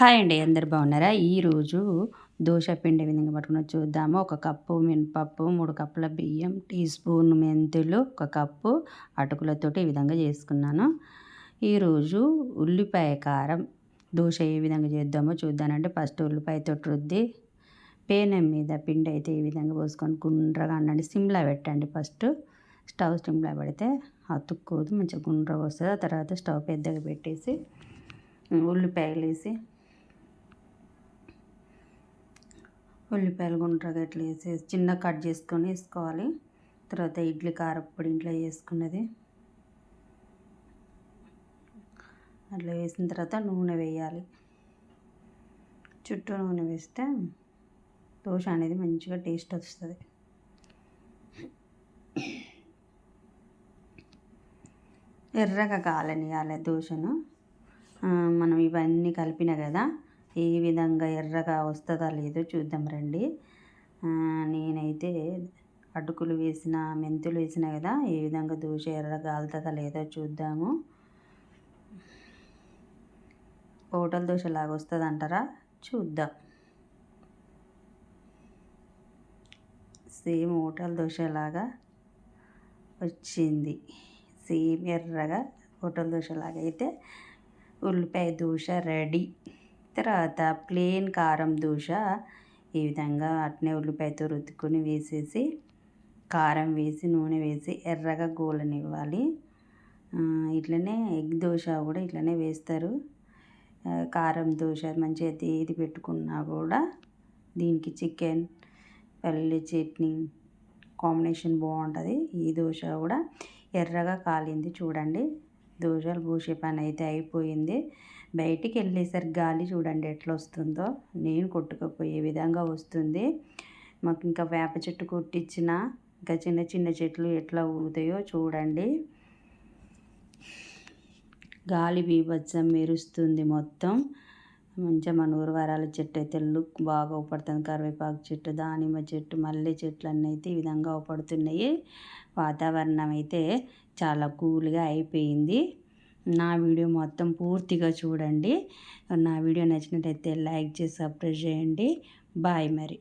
Hi అండి అందరు బాగున్నారా? ఈరోజు దోశ పిండి విధంగా పట్టుకుని చూద్దాము. ఒక కప్పు మినపప్పు మూడు కప్పుల బియ్యం టీ స్పూన్ మెంతులు ఒక కప్పు అటుకులతోటి ఈ విధంగా చేసుకున్నాను. ఈరోజు ఉల్లిపాయ కారం. దోశ ఏ విధంగా చేద్దామో చూద్దానంటే ఫస్ట్ ఉల్లిపాయతో రుద్ది పేనం మీద పిండి అయితే ఈ విధంగా పోసుకొని గుండ్రగా అన్నండి. సిమ్లా పెట్టండి ఫస్ట్. స్టవ్ సిమ్లా పెడితే అతుక్కోదు మంచిగా గుండ్రగా వస్తుంది. ఆ తర్వాత స్టవ్ పెద్దగా పెట్టేసి ఉల్లిపాయలు వేసి ఉల్లిపాయలు గుండ్రగా ఇట్లా వేసేసి చిన్న కట్ చేసుకొని వేసుకోవాలి. తర్వాత ఇడ్లీ కారప్పొడి ఇంట్లో వేసుకున్నది. అట్లా వేసిన తర్వాత నూనె వేయాలి. చుట్టూ నూనె వేస్తే దోశ అనేది మంచిగా టేస్ట్ వస్తుంది. ఎర్రగా కాలనియాలి దోశను. మనం ఇవన్నీ కలిపిన కదా ఏ విధంగా ఎర్రగా వస్తుందా లేదో చూద్దాం రండి. నేనైతే అటుకులు వేసిన మెంతులు వేసిన కదా ఏ విధంగా దోశ ఎర్రగా కాలుతుందా లేదో చూద్దాము. హోటల్ దోశ లాగా వస్తుంది అంటారా చూద్దాం. సేమ్ హోటల్ దోశ లాగా వచ్చింది. సేమ్ ఎర్రగా హోటల్ దోశ లాగా అయితే ఉల్లిపాయ దోశ రెడీ. తర్వాత ప్లేన్ కారం దోశ ఈ విధంగా అట్నే ఉల్లిపాయతో రుద్దుకొని వేసేసి కారం వేసి నూనె వేసి ఎర్రగా గోలనివ్వాలి. ఇట్లనే ఎగ్ దోశ కూడా ఇట్లనే వేస్తారు. కారం దోశ మంచిగా ఏది పెట్టుకున్నా కూడా దీనికి చికెన్ పల్లి చట్నీ కాంబినేషన్ బాగుంటుంది. ఈ దోశ కూడా ఎర్రగా కాలింది చూడండి. దోషాలు పూసే పని అయితే అయిపోయింది. బయటికి వెళ్ళేసరికి గాలి చూడండి ఎట్లా వస్తుందో నేను కొట్టుకుపోయే విధంగా వస్తుంది. మాకు ఇంకా వేప చెట్టు కొట్టించిన ఇంకా చిన్న చిన్న చెట్లు ఎట్లా ఊగుతాయో చూడండి. గాలి బీభత్సం మెరుస్తుంది మొత్తం. మంచిగా మన ఊరు వరాల చెట్టు అయితే లుక్ బాగా ఊపడుతుంది కరివేపాకు చెట్టు దానిమ్మ చెట్టు మల్లె చెట్లు అన్నీ అయితే ఈ విధంగా ఊపడుతున్నాయి వాతావరణం అయితే చాలా కూల్గా అయిపోయింది. నా వీడియో మొత్తం పూర్తిగా చూడండి. నా వీడియో నచ్చినట్టయితే లైక్ చేసి సబ్స్క్రైబ్ చేయండి. బాయ్ మరి.